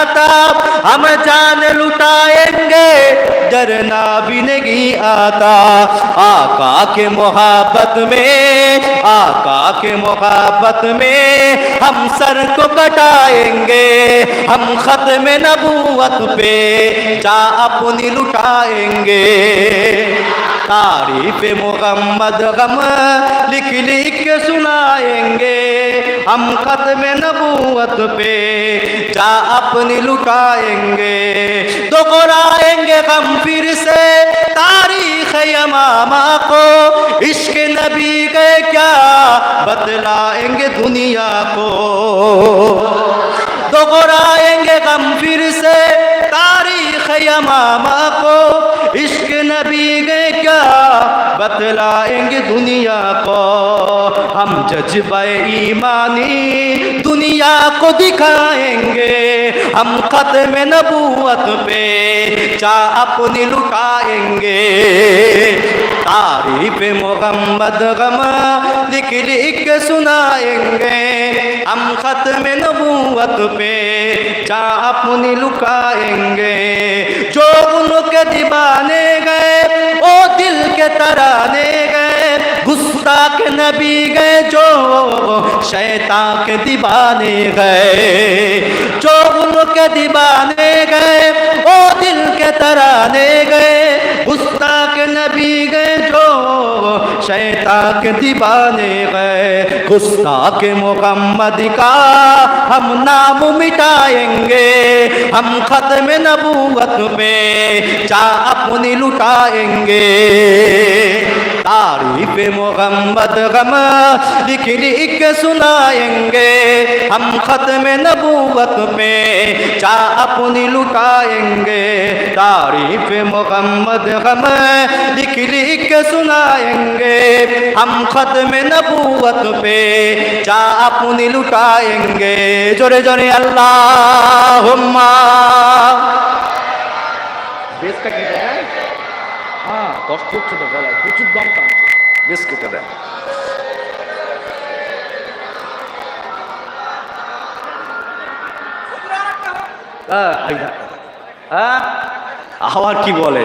آتا ہم جان لٹائیں گے ڈرنا بھی نہیں آتا۔ آقا کے محبت میں، آقا کے محبت میں ہم سر کو کٹائیں گے۔ ہم ختم نبوت پہ جا اپنی لٹائیں گے۔ تعریف محمد غم لکھ لکھ سنائیں گے۔ ہم ختم نبوت پہ بیٹا اپنی لکائیں گے دہرائیں گے غم پھر سے۔ تاریخ یمامہ کو عشق نبی گئے کیا بتلائیں گے دنیا کو۔ دہرائیں گے غم پھر سے۔ تاریخ یمامہ کو عشق نبی گئے کیا بتلائیں گے دنیا کو۔ ہم جذبہ ایمانی دنیا کو دکھائیں گے۔ ہم ختم نبوت پہ جا اپنی لکائیں گے۔ تاریف محمد غم لکھ لکھ سنائیں گے۔ ہم ختم نبوت پہ چاہ اپنی لکائیں گے۔ جو ان کے دیوانے گئے کے ترانے گئے کے نبی گئے، جو شیطان کے دیوانے گئے۔ جو ان کے دیوانے گئے، وہ دل کے ترانے گئے۔ شیطان کے دیبانے گئے غصہ کے محمد کا ہم نام مٹائیں گے۔ ہم ختم نبوت میں چاہ اپنی لٹائیں گے۔ تعریف محمد غم لکھ لکھ سنائیں گے۔ ہم ختم نبوت پہ چاہ اپنی لکائیں گے۔ تعریف محمد غم لکھ لکھ سنائیں گے۔ ہم ختم نبوت پہ چاہ اپنی لکائیں گے۔ جورے جورے اللہ بیس کا گیت ہے۔ হ্যাঁ দশ প্রচুর দাম টানছে বেশ কেটে দেয় হ্যাঁ। আবার কি বলে?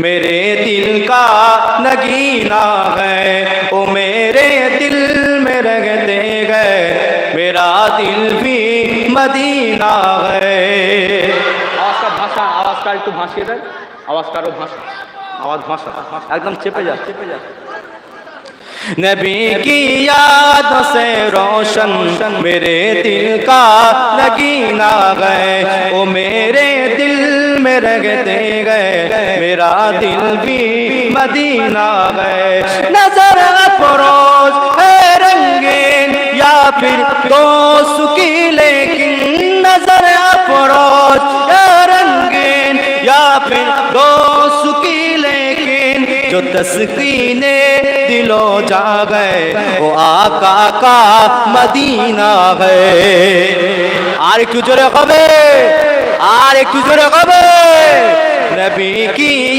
میرے دل کا نگینا ہے۔ وہ میرے دل میں رہتے گئے۔ میرا دل بھی مدینہ ہے۔ آواز کا بھاشا آواز کا একটু آواز کا رو কারো آواز আওয়াজ ایک دم চেপে جا চেপে جا۔ نبی کی یاد سے روشن میرے دل کا نگینہ گئے وہ میرے دل میں رہتے گئے، میرا دل بھی مدینہ گئے۔ نظر افروز ہے رنگین، یا پھر دو سکی لیکن نظر افروز ہے رنگین۔ یا پھر دو سکی لیکن جو تسکینے دلوں جا گئے، وہ آقا کا مدینہ گئے۔ آر کیوں رہے خبر আর একটু জোরে হবে নবী কি